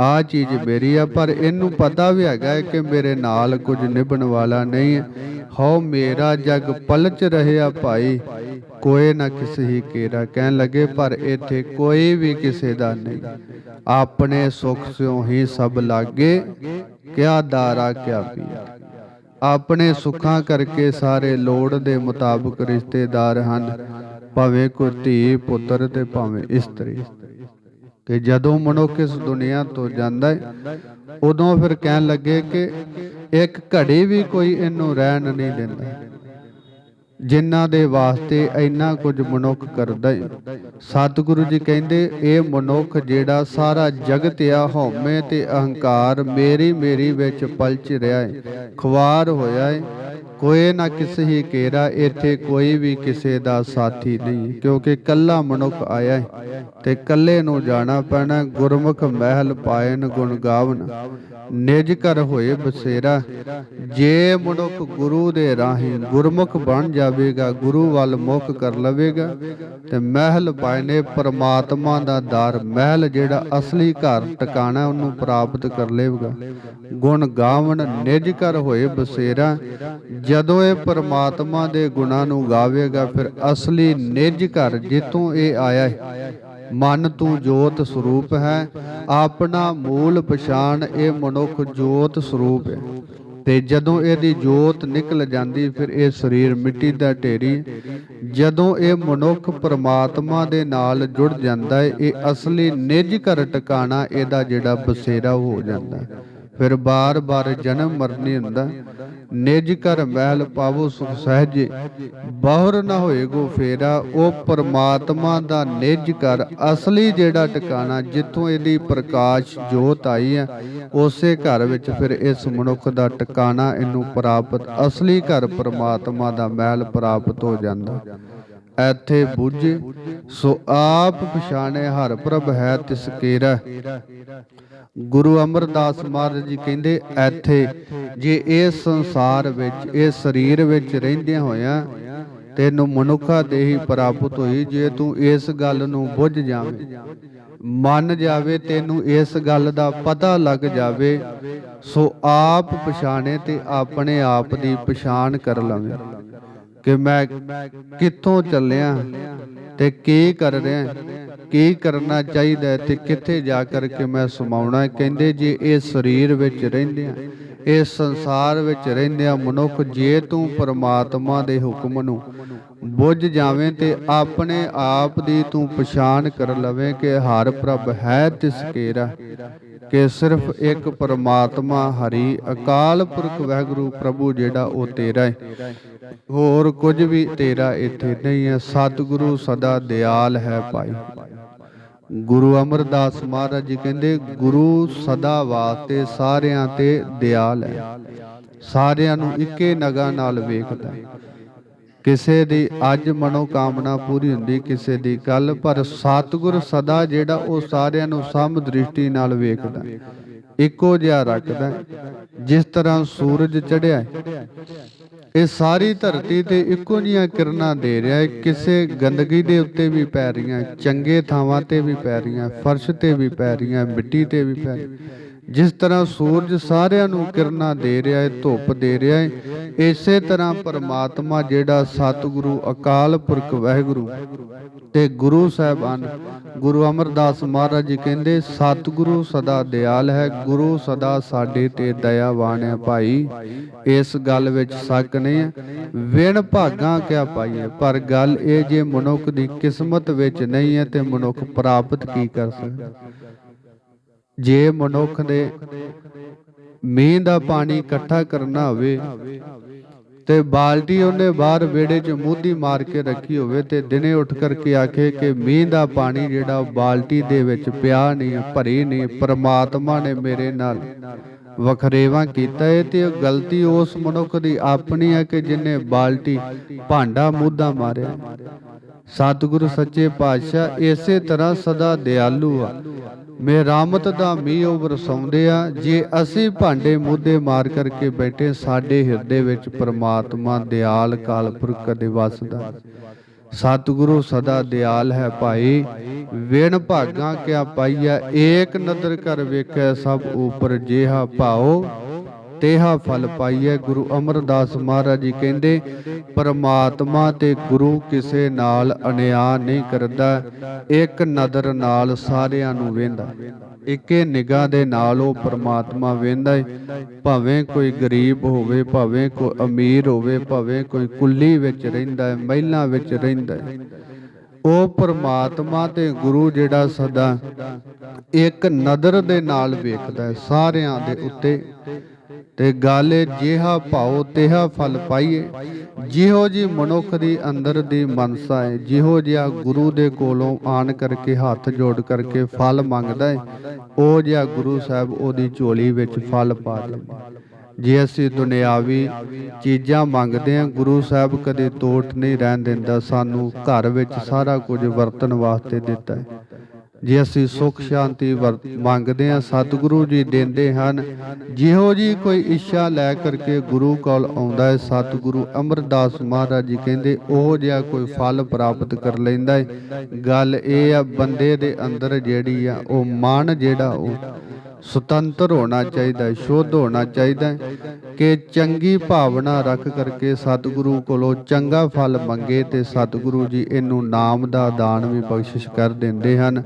ਆ ਚੀਜ਼ ਮੇਰੀ ਆ, ਪਰ ਇਹਨੂੰ ਪਤਾ ਵੀ ਹੈਗਾ ਹੈ ਕਿ ਮੇਰੇ ਨਾਲ ਕੁਝ ਨਿਭਣ ਵਾਲਾ ਨਹੀਂ ਹੈ। ਹਉ ਮੇਰਾ ਜਗ ਪਲਚ ਰਹਿਆ ਭਾਈ, ਕੋਈ ਨਾ ਕਿਸੇ ਹੀ ਕੇਰਾ ਕਹਿਣ ਲੱਗੇ, ਪਰ ਇੱਥੇ ਕੋਈ ਵੀ ਕਿਸੇ ਦਾ ਨਹੀਂ। ਆਪਣੇ ਸੁਖ ਸਿਓ ਹੀ ਸਭ ਲਾਗੇ, ਕਿਆ ਦਾਰਾ ਕਿਆ ਪੀਆ ਆਪਣੇ ਸੁੱਖਾਂ ਕਰਕੇ ਸਾਰੇ ਲੋੜ ਦੇ ਮੁਤਾਬਕ ਰਿਸ਼ਤੇਦਾਰ ਹਨ, ਭਾਵੇਂ ਕੋਈ ਧੀ ਪੁੱਤਰ ਤੇ ਭਾਵੇਂ ਇਸਤਰੀ। ਕਿ ਜਦੋਂ ਮਨੁੱਖ ਇਸ ਦੁਨੀਆ ਤੋਂ ਜਾਂਦਾ ਹੈ ਉਦੋਂ ਫਿਰ ਕਹਿਣ ਲੱਗੇ ਕਿ ਇੱਕ ਘੜੀ ਵੀ ਕੋਈ ਇਹਨੂੰ ਰਹਿਣ ਨਹੀਂ ਦਿੰਦਾ। ਜਿਨ੍ਹਾਂ ਦੇ ਵਾਸਤੇ ਇੰਨਾ ਕੁਝ ਮਨੁੱਖ ਕਰਦਾ ਹੈ ਸਤਿਗੁਰੂ ਜੀ ਕਹਿੰਦੇ, ਇਹ ਮਨੁੱਖ ਜਿਹੜਾ ਸਾਰਾ ਜਗਤ ਆ, ਹਉਮੈ ਤੇ ਅਹੰਕਾਰ ਮੇਰੀ ਮੇਰੀ ਵਿੱਚ ਪਲਚ ਰਿਹਾ ਹੈ ਖਵਾਰ ਹੋਇਆ ਹੈ ਕੋਈ ਨਾ ਕਿਸੇ ਹੀ ਕੇਰਾ ਇੱਥੇ ਕੋਈ ਵੀ ਕਿਸੇ ਦਾ ਸਾਥੀ ਨਹੀਂ, ਕਿਉਂਕਿ ਕੱਲਾ ਮਨੁੱਖ ਆਇਆ ਹੈ ਤੇ ਕੱਲੇ ਨੂੰ ਜਾਣਾ ਪੈਣਾ, ਗੁਰਮੁਖ ਮਹਿਲ ਪਾਇਨ ਗੁਣ ਗਾਵਨ ਨਿਜ ਕਰ ਹੋਏ ਬਸੇਰਾ, ਜੇ ਮਨੁੱਖ ਗੁਰੂ ਦੇ ਰਾਹੀਂ ਗੁਰਮੁਖ ਬਣ ਜਾ ਜਾਵੇਗਾ ਗੁਰੂ ਵੱਲ ਮੁਖ ਕਰ ਲਵੇਗਾ ਤੇ ਮਹਿਲ ਪਾਇਨੇ ਪਰਮਾਤਮਾ ਦਾ ਦਰ, ਮਹਿਲ ਜਿਹੜਾ ਅਸਲੀ ਘਰ ਟਿਕਾਣਾ ਉਹਨੂੰ ਪ੍ਰਾਪਤ ਕਰ ਲੇਗਾ ਗੁਣ ਗਾਵਨ ਨਿਜ ਕਰ ਹੋਏ ਬਸੇਰਾ, ਜਦੋਂ ਇਹ ਪਰਮਾਤਮਾ ਦੇ ਗੁਣਾਂ ਨੂੰ ਗਾਵੇਗਾ, ਫਿਰ ਅਸਲੀ ਨਿਜ ਘਰ ਜਿੱਥੋਂ ਇਹ ਆਇਆ ਹੈ, ਮਨ ਤੂੰ ਜੋਤ ਸਰੂਪ ਹੈ, ਆਪਣਾ ਮੂਲ ਪਛਾਣ ਇਹ ਮਨੁੱਖ ਜੋਤ ਸਰੂਪ ਹੈ। ਤੇ ਜਦੋਂ ਇਹਦੀ ਜੋਤ ਨਿਕਲ ਜਾਂਦੀ, ਫਿਰ ਇਹ ਸਰੀਰ ਮਿੱਟੀ ਦਾ ਢੇਰੀ। ਜਦੋਂ ਇਹ ਮਨੁੱਖ ਪਰਮਾਤਮਾ ਦੇ ਨਾਲ ਜੁੜ ਜਾਂਦਾ ਹੈ ਇਹ ਅਸਲੀ ਨਿਜ ਘਰ ਟਿਕਾਣਾ, ਇਹਦਾ ਜਿਹੜਾ ਬਸੇਰਾ ਹੋ ਜਾਂਦਾ। ਹੈ ਫਿਰ ਬਾਰ-ਬਾਰ ਜਨਮ ਮਰਨੀ ਹੁੰਦਾ। ਨਿਜ ਘਰ ਮਹਿਲ ਪਾਵੋ ਸੁਖ ਸਹਿਜੇ। ਬਾਹਰ ਨਾ ਹੋਏਗੋ ਫੇਰਾ। ਉਹ ਪਰਮਾਤਮਾ ਦਾ ਨਿਜ ਘਰ, ਅਸਲੀ ਜਿਹੜਾ ਟਿਕਾਣਾ ਜਿੱਥੋਂ ਇਹਦੀ ਪ੍ਰਕਾਸ਼ ਜੋਤ ਆਈ ਹੈ, ਉਸੇ ਘਰ ਵਿੱਚ ਫਿਰ ਇਸ ਮਨੁੱਖ ਦਾ ਟਿਕਾਣਾ ਇਹਨੂੰ ਪ੍ਰਾਪਤ, ਅਸਲੀ ਘਰ ਪਰਮਾਤਮਾ ਦਾ ਮਹਿਲ ਪ੍ਰਾਪਤ ਹੋ ਜਾਂਦਾ। ਐਥੇ ਬੁੱਝੇ, ਸੋ ਆਪ ਪਛਾਣੇ ਹਰ ਪ੍ਰਭ ਹੈ ਤਿਸ ਕੇਰਾ। ਗੁਰੂ ਅਮਰਦਾਸ ਮਹਾਰਾਜ ਜੀ ਕਹਿੰਦੇ, ਇੱਥੇ ਜੇ ਇਸ ਸੰਸਾਰ ਵਿੱਚ, ਇਹ ਸਰੀਰ ਵਿੱਚ ਰਹਿੰਦਿਆਂ ਹੋਇਆਂ ਤੈਨੂੰ ਮਨੁੱਖਾ ਦੇਹੀ ਪ੍ਰਾਪਤ ਹੋਈ, ਜੇ ਤੂੰ ਇਸ ਗੱਲ ਨੂੰ ਬੁੱਝ ਜਾਵੇਂ, ਮੰਨ ਜਾਵੇ ਤੈਨੂੰ ਇਸ ਗੱਲ ਦਾ ਪਤਾ ਲੱਗ ਜਾਵੇ, ਸੋ ਆਪ ਪਛਾਣੇ ਤੇ ਆਪਣੇ ਆਪ ਦੀ ਪਛਾਣ ਕਰ ਲਵੇਂ। ਕਿ ਮੈਂ ਕਿੱਥੋਂ ਚੱਲਿਆ ਤੇ ਕੀ ਕਰ ਰਿਹਾ, ਕੀ ਕਰਨਾ ਚਾਹੀਦਾ ਹੈ ਤੇ ਕਿੱਥੇ ਜਾ ਕਰਕੇ ਮੈਂ ਸਮਾਉਣਾ? ਕਹਿੰਦੇ ਜੇ, ਇਹ ਸਰੀਰ ਵਿੱਚ ਰਹਿੰਦਿਆਂ ਇਸ ਸੰਸਾਰ ਵਿੱਚ ਰਹਿੰਦਿਆਂ ਮਨੁੱਖ, ਜੇ ਤੂੰ ਪਰਮਾਤਮਾ ਦੇ ਹੁਕਮ ਨੂੰ ਬੁੱਝ ਜਾਵੇਂ ਤੇ ਆਪਣੇ ਆਪ ਦੀ ਤੂੰ ਪਛਾਣ ਕਰ ਲਵੇਂ ਕਿ ਹਰ ਪ੍ਰਭ ਹੈ ਤਿਸ ਕੇਰਾ, ਕਿ ਸਿਰਫ ਇੱਕ ਪਰਮਾਤਮਾ ਹਰੀ ਅਕਾਲ ਪੁਰਖ ਵਾਹਿਗੁਰੂ ਪ੍ਰਭੂ ਜਿਹੜਾ ਉਹ ਤੇਰਾ ਹੈ। ਹੋਰ ਕੁਝ ਵੀ ਤੇਰਾ ਇੱਥੇ ਨਹੀਂ ਹੈ। ਸਤਿਗੁਰੂ ਸਦਾ ਦਿਆਲ ਹੈ ਭਾਈ। ਗੁਰੂ ਅਮਰਦਾਸ ਮਹਾਰਾਜ ਜੀ ਕਹਿੰਦੇ, ਗੁਰੂ ਸਦਾ ਵਾਸਤੇ ਸਾਰਿਆਂ ਤੇ ਦਿਆਲ ਹੈ। ਸਾਰਿਆਂ ਨੂੰ ਇੱਕੇ ਨਗਾ ਨਾਲ ਵੇਖਦਾ ਕਿਸੇ ਦੀ ਅੱਜ ਮਨੋ ਕਾਮਨਾ ਪੂਰੀ ਹੁੰਦੀ, ਕਿਸੇ ਦੀ ਕੱਲ, ਪਰ ਸਤਿਗੁਰ ਸਦਾ ਜਿਹੜਾ ਉਹ ਸਾਰਿਆਂ ਨੂੰ ਸਮ ਦ੍ਰਿਸ਼ਟੀ ਨਾਲ ਵੇਖਦਾ ਇੱਕੋ ਜਿਹਾ ਰੱਖਦਾ ਜਿਸ ਤਰ੍ਹਾਂ ਸੂਰਜ ਚੜਿਆ ਇਹ ਸਾਰੀ ਧਰਤੀ ਤੇ ਇੱਕੋ ਜੀਆਂ ਕਿਰਨਾਂ ਦੇ ਰਿਹਾ ਹੈ। ਕਿਸੇ ਗੰਦਗੀ ਦੇ ਉੱਤੇ ਵੀ ਪੈ ਰਹੀਆਂ, ਚੰਗੇ ਥਾਵਾਂ ਤੇ ਵੀ ਪੈ ਰਹੀਆਂ, ਫਰਸ਼ ਤੇ ਵੀ ਪੈ ਰਹੀਆਂ, ਮਿੱਟੀ ਤੇ ਵੀ ਪੈ ਰਹੀਆਂ। ਜਿਸ ਤਰ੍ਹਾਂ ਸੂਰਜ ਸਾਰਿਆਂ ਨੂੰ ਕਿਰਨਾਂ ਦੇ ਰਿਹਾ ਹੈ, ਧੁੱਪ ਦੇ ਰਿਹਾ ਹੈ, ਇਸੇ ਤਰ੍ਹਾਂ ਪਰਮਾਤਮਾ ਜਿਹੜਾ ਸਤਿਗੁਰੂ, ਅਕਾਲ ਪੁਰਖ ਵਾਹਿਗੁਰੂ ਤੇ ਗੁਰੂ ਸਾਹਿਬਾਨ, ਗੁਰੂ ਅਮਰਦਾਸ ਮਹਾਰਾਜ ਜੀ ਕਹਿੰਦੇ, ਸਤਿਗੁਰੂ ਸਦਾ ਦਿਆਲ ਹੈ, ਗੁਰੂ ਸਦਾ ਸਾਡੇ ਤੇ ਦਇਆਵਾਨ ਹੈ ਭਾਈ। ਇਸ ਗੱਲ ਵਿੱਚ ਸ਼ੱਕ ਨਹੀਂ ਹੈ। ਵਿਣ ਭਾਗਾਂ ਕਿਆ ਪਾਈਏ, ਪਰ ਗੱਲ ਇਹ ਜੇ ਮਨੁੱਖ ਦੀ ਕਿਸਮਤ ਵਿੱਚ ਨਹੀਂ ਹੈ ਤੇ ਮਨੁੱਖ ਪ੍ਰਾਪਤ ਕੀ ਕਰ ਸਕਦਾ? ਜੇ ਮਨੁੱਖ ਨੇ ਮੀਂਹ ਦਾ ਪਾਣੀ ਇਕੱਠਾ ਕਰਨਾ ਹੋਵੇ ਤੇ ਬਾਲਟੀ ਉਹਨੇ ਬਾਹਰ ਵਿਹੜੇ 'ਚ ਮੂਧੀ ਮਾਰ ਕੇ ਰੱਖੀ ਹੋਵੇ ਤੇ ਦਿਨੇ ਉੱਠ ਕਰਕੇ ਆਖੇ ਕਿ ਮੀਂਹ ਦਾ ਪਾਣੀ ਜਿਹੜਾ ਬਾਲਟੀ ਦੇ ਵਿੱਚ ਪਿਆ ਨਹੀਂ, ਭਰੀ ਨਹੀਂ, ਪ੍ਰਮਾਤਮਾ ਨੇ ਮੇਰੇ ਨਾਲ ਵਖਰੇਵਾ ਕੀਤਾ ਹੈ ਤੇ ਉਹ ਗਲਤੀ ਉਸ ਮਨੁੱਖ ਦੀ ਆਪਣੀ ਹੈ ਕਿ ਜਿਨੇ ਬਾਲਟੀ ਭਾਂਡਾ ਮੂਧਾ ਮਾਰਿਆ। ਸਤਿਗੁਰੂ ਸੱਚੇ ਪਾਤਸ਼ਾਹ ਇਸੇ ਤਰ੍ਹਾਂ ਸਦਾ ਦਿਆਲੂ ਆ। ਮਿਹਰਾਮਤ ਦਾ ਮੀਂਹ ਉਹ ਵਰਸਾਉਂਦੇ ਆ, ਜੇ ਅਸੀਂ ਭਾਂਡੇ ਮੁੱਦੇ ਮਾਰ ਕਰਕੇ ਬੈਠੇ, ਸਾਡੇ ਹਿਰਦੇ ਵਿੱਚ ਪ੍ਰਮਾਤਮਾ ਦਿਆਲ ਕਾਲਪੁਰਖ ਕਦੇ ਵਸਦਾ। ਸਤਿਗੁਰੂ ਸਦਾ ਦਿਆਲ ਹੈ ਭਾਈ, ਵਿਣ ਭਾਗਾ ਕਿਆ ਪਾਈਐ, ਏਕ ਨਦਰ ਕਰ ਵੇਖੈ, ਸਭ ਉਪਰ ਜਿਹਾ ਭਾਉ। ਤੇਹਾ ਫਲ ਪਾਈਐ ਗੁਰੂ ਅਮਰਦਾਸ ਮਹਾਰਾਜ ਜੀ ਕਹਿੰਦੇ, ਪਰਮਾਤਮਾ ਤੇ ਗੁਰੂ ਕਿਸੇ ਨਾਲ ਅਨਿਆ ਨਹੀਂ ਕਰਦਾ, ਇੱਕ ਨਦਰ ਨਾਲ ਸਾਰਿਆਂ ਨੂੰ ਵੇਂਦਾ। ਇੱਕੇ ਨਿਗਾਹ ਦੇ ਨਾਲ ਉਹ ਪਰਮਾਤਮਾ ਵੇਂਦਾ ਹੈ ਭਾਵੇਂ ਕੋਈ ਗਰੀਬ ਹੋਵੇ, ਭਾਵੇਂ ਕੋਈ ਅਮੀਰ ਹੋਵੇ, ਭਾਵੇਂ ਕੋਈ ਕੁੱਲੀ ਵਿੱਚ ਰਹਿੰਦਾ ਹੈ ਮਹਿਲਾਂ ਵਿੱਚ ਰਹਿੰਦਾ ਹੈ ਉਹ ਪਰਮਾਤਮਾ ਤੇ ਗੁਰੂ ਜਿਹੜਾ ਸਦਾ ਇੱਕ ਨਦਰ ਦੇ ਨਾਲ ਵੇਖਦਾ ਹੈ ਸਾਰਿਆਂ ਦੇ ਉੱਤੇ। ਤੇ ਗਾਲੇ ਜਿਹਾ ਭਾਉ ਤਿਹਾ ਫਲ ਪਾਈਏ। ਜਿਹੋ ਜੀ ਮਨੁੱਖ ਦੀ ਅੰਦਰ ਦੀ ਮਨਸਾ ਹੈ ਜਿਹੋ ਜਿਹਾ ਗੁਰੂ ਦੇ ਕੋਲੋਂ ਆਣ ਕਰਕੇ ਹੱਥ ਜੋੜ ਕਰਕੇ ਫਲ ਮੰਗਦਾ ਹੈ ਉਹ ਜਿਹਾ ਗੁਰੂ ਸਾਹਿਬ ਉਹਦੀ ਝੋਲੀ ਵਿੱਚ ਫਲ ਪਾ ਦਿੰਦਾ ਜੇ ਅਸੀਂ ਦੁਨਿਆਵੀ ਚੀਜ਼ਾਂ ਮੰਗਦੇ ਹਾਂ ਗੁਰੂ ਸਾਹਿਬ ਕਦੇ ਤੋਟ ਨਹੀਂ ਰਹਿਣ ਦਿੰਦਾ, ਸਾਨੂੰ ਘਰ ਵਿੱਚ ਸਾਰਾ ਕੁਝ ਵਰਤਣ ਵਾਸਤੇ ਦਿੱਤਾ ਹੈ ਜੇ ਅਸੀਂ ਸੁਖ ਸ਼ਾਂਤੀ ਵਰ- ਮੰਗਦੇ ਹਾਂ ਸਤਿਗੁਰੂ ਜੀ ਦਿੰਦੇ ਹਨ। ਜਿਹੋ ਜੀ ਕੋਈ ਇੱਛਾ ਲੈ ਕਰਕੇ ਗੁਰੂ ਕੋਲ ਆਉਂਦਾ ਹੈ ਸਤਿਗੁਰੂ ਅਮਰਦਾਸ ਮਹਾਰਾਜ ਜੀ ਕਹਿੰਦੇ ਉਹ ਜਿਹਾ ਕੋਈ ਫਲ ਪ੍ਰਾਪਤ ਕਰ ਲੈਂਦਾ ਹੈ। ਗੱਲ ਇਹ ਆ ਬੰਦੇ ਦੇ ਅੰਦਰ ਜਿਹੜੀ ਆ ਉਹ ਮਨ ਜਿਹੜਾ ਉਹ ਸੁਤੰਤਰ ਹੋਣਾ ਚਾਹੀਦਾ ਹੈ, ਸ਼ੁੱਧ ਹੋਣਾ ਚਾਹੀਦਾ ਹੈ ਕਿ ਚੰਗੀ ਭਾਵਨਾ ਰੱਖ ਕਰਕੇ ਸਤਿਗੁਰੂ ਕੋਲੋਂ ਚੰਗਾ ਫਲ ਮੰਗੇ ਤੇ ਸਤਿਗੁਰੂ ਜੀ ਇਹਨੂੰ ਨਾਮ ਦਾ ਦਾਨ ਵੀ ਬਖਸ਼ਿਸ਼ ਕਰ ਦਿੰਦੇ ਹਨ।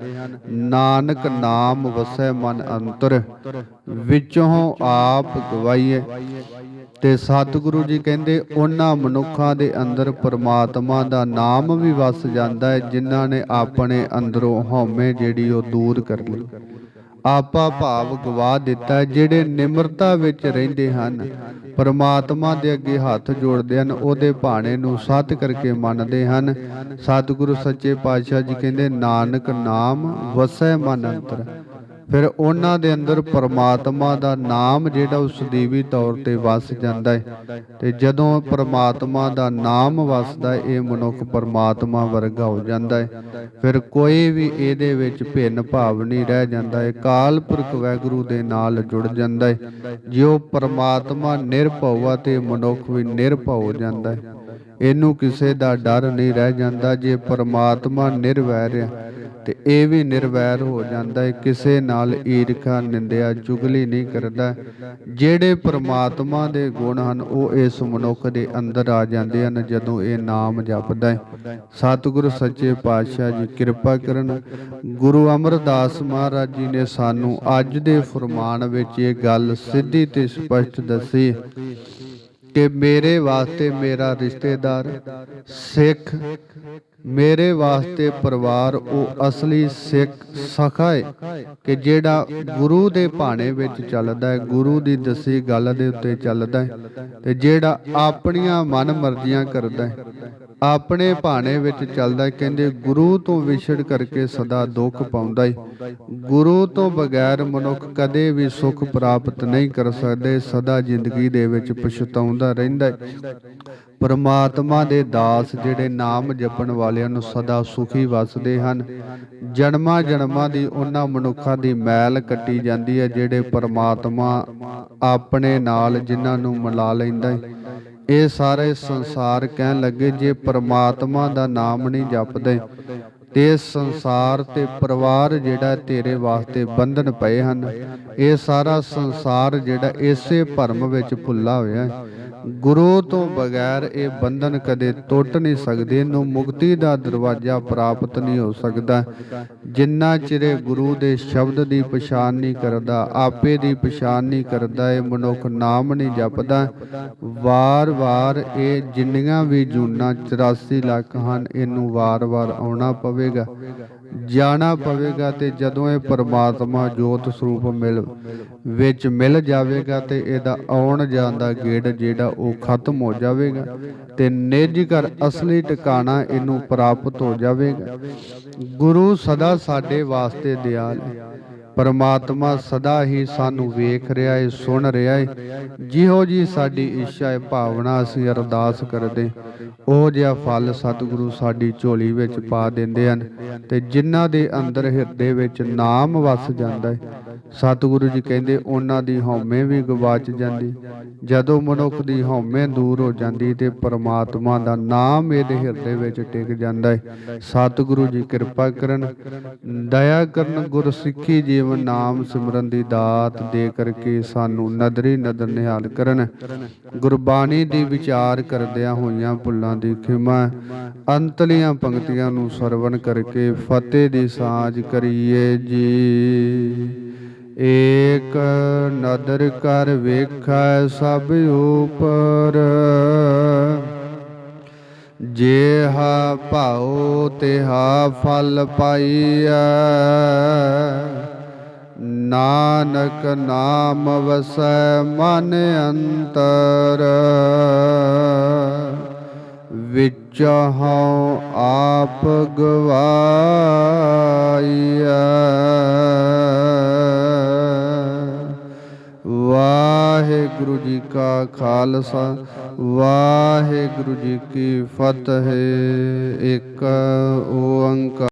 ਨਾਨਕ ਨਾਮ ਵਸੈ ਮਨ ਅੰਤਰ, ਵਿੱਚੋਂ ਆਪ ਗਵਾਈਏ। ਤੇ ਸਤਿਗੁਰੂ ਜੀ ਕਹਿੰਦੇ, ਉਹਨਾਂ ਮਨੁੱਖਾਂ ਦੇ ਅੰਦਰ ਪਰਮਾਤਮਾ ਦਾ ਨਾਮ ਵੀ ਵਸ ਜਾਂਦਾ ਹੈ, ਜਿਨ੍ਹਾਂ ਨੇ ਆਪਣੇ ਅੰਦਰੋਂ ਹਉਮੈ ਜਿਹੜੀ ਉਹ ਦੂਰ ਕਰ ਲਈ। ਆਪਾ ਭਾਵ ਗਵਾ ਦਿੱਤਾ ਜਿਹੜੇ ਨਿਮਰਤਾ ਵਿੱਚ ਰਹਿੰਦੇ ਹਨ। ਪਰਮਾਤਮਾ ਦੇ ਅੱਗੇ ਹੱਥ ਜੋੜਦੇ ਹਨ, ਉਹਦੇ ਭਾਣੇ ਨੂੰ ਸਤ ਕਰਕੇ ਮੰਨਦੇ ਹਨ। ਸਤਿਗੁਰੂ ਸੱਚੇ ਪਾਤਸ਼ਾਹ ਜੀ ਕਹਿੰਦੇ, ਨਾਨਕ ਨਾਮ ਵਸੈ ਮਨ ਅੰਤਰ। ਫਿਰ ਉਹਨਾਂ ਦੇ ਅੰਦਰ ਪਰਮਾਤਮਾ ਦਾ ਨਾਮ ਜਿਹੜਾ ਉਹ ਸਦੀਵੀ ਤੌਰ ਤੇ ਵਸ ਜਾਂਦਾ ਹੈ। ਤੇ ਜਦੋਂ ਪਰਮਾਤਮਾ ਦਾ ਨਾਮ ਵਸਦਾ ਇਹ ਮਨੁੱਖ ਪਰਮਾਤਮਾ ਵਰਗਾ ਹੋ ਜਾਂਦਾ ਹੈ। ਫਿਰ ਕੋਈ ਵੀ ਇਹਦੇ ਵਿੱਚ ਭਿੰਨ ਭਾਵ ਨਹੀਂ ਰਹਿ ਜਾਂਦਾ ਹੈ। ਕਾਲ ਪੁਰਖ ਵੈਗੁਰੂ ਦੇ ਨਾਲ ਜੁੜ ਜਾਂਦਾ ਹੈ। ਜਿਉ ਪਰਮਾਤਮਾ ਨਿਰਭਉ ਆ ਤੇ ਮਨੁੱਖ ਵੀ ਨਿਰਭਉ ਹੋ ਜਾਂਦਾ ਹੈ। ਇਹਨੂੰ ਕਿਸੇ ਦਾ ਡਰ ਨਹੀਂ ਰਹਿ ਜਾਂਦਾ, ਜੇ ਪਰਮਾਤਮਾ ਨਿਰਵੈਰ ਹੈ, ਤੇ ਇਹ ਵੀ ਨਿਰਵੈਰ ਹੋ ਜਾਂਦਾ ਹੈ, ਕਿਸੇ ਨਾਲ ਈਰਖਾ, ਨਿੰਦਿਆ, ਚੁਗਲੀ ਨਹੀਂ ਕਰਦਾ। ਜਿਹੜੇ ਪਰਮਾਤਮਾ ਦੇ ਗੁਣ ਹਨ, ਉਹ ਇਸ ਮਨੁੱਖ ਦੇ ਅੰਦਰ ਆ ਜਾਂਦੇ ਹਨ, ਜਦੋਂ ਇਹ ਨਾਮ ਜਪਦਾ ਹੈ। ਸਤਿਗੁਰ ਸੱਚੇ ਪਾਤਸ਼ਾਹ ਜੀ, ਕਿਰਪਾ ਕਰਨ। ਗੁਰੂ ਅਮਰਦਾਸ ਮਹਾਰਾਜ ਜੀ ਨੇ ਸਾਨੂੰ ਅੱਜ ਦੇ ਫਰਮਾਨ ਵਿੱਚ ਇਹ ਗੱਲ ਸਿੱਧੀ ਤੇ ਸਪਸ਼ਟ ਦੱਸੀ। ਕਿ ਮੇਰੇ ਵਾਸਤੇ ਮੇਰਾ ਰਿਸ਼ਤੇਦਾਰ ਸਿੱਖ, ਮੇਰੇ ਵਾਸਤੇ ਪਰਿਵਾਰ ਉਹ ਅਸਲੀ ਸਿੱਖ ਸਖਾ ਹੈ ਕਿ ਜਿਹੜਾ ਗੁਰੂ ਦੇ ਭਾਣੇ ਵਿੱਚ ਚੱਲਦਾ ਹੈ ਗੁਰੂ ਦੀ ਦੱਸੀ ਗੱਲ ਦੇ ਉੱਤੇ ਚੱਲਦਾ ਹੈ ਤੇ ਜਿਹੜਾ ਆਪਣੀਆਂ ਮਨ ਮਰਜ਼ੀਆਂ ਕਰਦਾ ਹੈ ਆਪਣੇ ਭਾਣੇ ਵਿੱਚ ਚੱਲਦਾ ਕਹਿੰਦੇ ਗੁਰੂ ਤੋਂ ਵਿਛੜ ਕਰਕੇ ਸਦਾ ਦੁੱਖ ਪਾਉਂਦਾ ਏ ਗੁਰੂ ਤੋਂ ਬਗੈਰ ਮਨੁੱਖ ਕਦੇ ਵੀ ਸੁੱਖ ਪ੍ਰਾਪਤ ਨਹੀਂ ਕਰ ਸਕਦੇ, ਸਦਾ ਜ਼ਿੰਦਗੀ ਦੇ ਵਿੱਚ ਪਛਤਾਉਂਦਾ ਰਹਿੰਦਾ ਹੈ ਪਰਮਾਤਮਾ ਦੇ ਦਾਸ ਜਿਹੜੇ ਨਾਮ ਜਪਣ ਵਾਲਿਆਂ ਨੂੰ ਸਦਾ ਸੁਖੀ ਵਸਦੇ ਹਨ। ਜਨਮਾਂ ਜਨਮਾਂ ਦੀ ਉਹਨਾਂ ਮਨੁੱਖਾਂ ਦੀ ਮੈਲ ਕੱਟੀ ਜਾਂਦੀ ਹੈ, ਜਿਹੜੇ ਪਰਮਾਤਮਾ ਆਪਣੇ ਨਾਲ ਜਿਨ੍ਹਾਂ ਨੂੰ ਮਿਲਾ ਲੈਂਦਾ ਏ ਇਹ ਸਾਰੇ ਸੰਸਾਰ ਕਹਿਣ ਲੱਗੇ ਜੇ ਪਰਮਾਤਮਾ ਦਾ ਨਾਮ ਨਹੀਂ ਜਪਦੇ ਤੇ ਸੰਸਾਰ ਤੇ ਪਰਿਵਾਰ ਜਿਹੜਾ ਤੇਰੇ ਵਾਸਤੇ ਬੰਧਨ ਪਏ ਹਨ, ਇਹ ਸਾਰਾ ਸੰਸਾਰ ਜਿਹੜਾ ਇਸੇ ਭਰਮ ਵਿੱਚ ਭੁੱਲਾ ਹੋਇਆ ਹੈ। ਗੁਰੂ ਤੋਂ ਬਗੈਰ ਇਹ ਬੰਧਨ ਕਦੇ ਟੁੱਟ ਨਹੀਂ ਸਕਦੇ, ਇਹਨੂੰ ਮੁਕਤੀ ਦਾ ਦਰਵਾਜ਼ਾ ਪ੍ਰਾਪਤ ਨਹੀਂ ਹੋ ਸਕਦਾ। ਜਿੰਨਾ ਚਿਰੇ ਗੁਰੂ ਦੇ ਸ਼ਬਦ ਦੀ ਪਛਾਣ ਨਹੀਂ ਕਰਦਾ, ਆਪੇ ਦੀ ਪਛਾਣ ਨਹੀਂ ਕਰਦਾ, ਇਹ ਮਨੁੱਖ ਨਾਮ ਨਹੀਂ ਜਪਦਾ। ਵਾਰ-ਵਾਰ ਇਹ ਜਿੰਨੀਆਂ ਵੀ ਜੂਨਾਂ 84 ਲੱਖ ਹਨ, ਇਹਨੂੰ ਵਾਰ-ਵਾਰ ਆਉਣਾ ਪਵੇ। ਪਵੇਗਾ। ਜਾਣਾ ਪਵੇਗਾ ਤੇ ਜਦੋਂ ਇਹ ਪਰਮਾਤਮਾ ਜੋਤ ਸਰੂਪ ਮਿਲ ਵਿੱਚ ਮਿਲ ਜਾਵੇਗਾ ਤੇ ਇਹਦਾ ਆਉਣ ਜਾਣ ਦਾ ਗੇੜ ਜਿਹੜਾ ਉਹ ਖਤਮ ਹੋ ਜਾਵੇਗਾ ਤੇ ਨਿਜ ਘਰ ਅਸਲੀ ਟਿਕਾਣਾ ਇਹਨੂੰ ਪ੍ਰਾਪਤ ਹੋ ਜਾਵੇਗਾ। ਗੁਰੂ ਸਦਾ ਸਾਡੇ ਵਾਸਤੇ ਦਿਆਲ ਹੈ। ਪਰਮਾਤਮਾ ਸਦਾ ਹੀ ਸਾਨੂੰ ਵੇਖ ਰਿਹਾ ਏ, ਸੁਣ ਰਿਹਾ ਏ। ਜਿਹੋ ਜੀ ਸਾਡੀ ਇੱਛਾ ਏ, ਭਾਵਨਾ ਅਸੀਂ ਅਰਦਾਸ ਕਰਦੇ। ਉਹ ਜਿਹਾ ਫਲ ਸਤਿਗੁਰੂ ਸਾਡੀ ਝੋਲੀ ਵਿੱਚ ਪਾ ਦਿੰਦੇ ਹਨ ਤੇ ਜਿਨ੍ਹਾਂ ਦੇ ਅੰਦਰ ਹਿਰਦੇ ਵਿੱਚ ਨਾਮ ਵਸ ਜਾਂਦਾ ਹੈ ਸਤਿਗੁਰੂ ਜੀ ਕਹਿੰਦੇ, ਉਹਨਾਂ ਦੀ ਹਉਮੈ ਵੀ ਗਵਾਚ ਜਾਂਦੀ। ਜਦੋਂ ਮਨੁੱਖ ਦੀ ਹਉਮੈ ਦੂਰ ਹੋ ਜਾਂਦੀ ਤੇ ਪਰਮਾਤਮਾ ਦਾ ਨਾਮ ਇਹਦੇ ਹਿਰਦੇ ਵਿੱਚ ਟਿਕ ਜਾਂਦਾ ਹੈ ਸਤਿਗੁਰੂ ਜੀ ਕਿਰਪਾ ਕਰਨ, ਦਇਆ ਕਰਨ ਗੁਰਸਿੱਖੀ ਜੀ ਜੀਵਨ ਨਾਮ ਸਿਮਰਨ ਦੀ ਦਾਤ ਦੇ ਕਰਕੇ ਸਾਨੂੰ ਨਦਰੀ ਨਦਰ ਨਿਹਾਲ ਕਰਨ। ਗੁਰਬਾਣੀ ਦੀ ਵਿਚਾਰ ਕਰਦਿਆਂ ਹੋਈਆਂ ਭੁੱਲਾਂ ਦੀ ਖਿਮਾ, ਅੰਤਲੀਆਂ ਪੰਕਤੀਆਂ ਨੂੰ ਸਰਵਣ ਕਰਕੇ ਫਤਿਹ ਦੀ ਸਾਂਝ ਕਰੀਏ ਜੀ। ਏਕ ਨਦਰ ਕਰ ਵੇਖੈ ਸਭ ਉਪਰ। ਜੇਹਾ ਭਾਉ, ਤਿਹਾ ਫਲ ਪਾਈਐ। ਨਾਨਕ ਨਾਮ ਵਸੈ ਮਨ ਅੰਤਰ। ਵਿੱਚ ਹਉ ਆਪ ਗਵਾਈਐ। ਵਾਹਿਗੁਰੂ ਜੀ ਕਾ ਖਾਲਸਾ, ਵਾਹਿਗੁਰੂ ਜੀ ਕੀ ਫਤਿਹ। ਇੱਕ ਓੰਕਾਰ।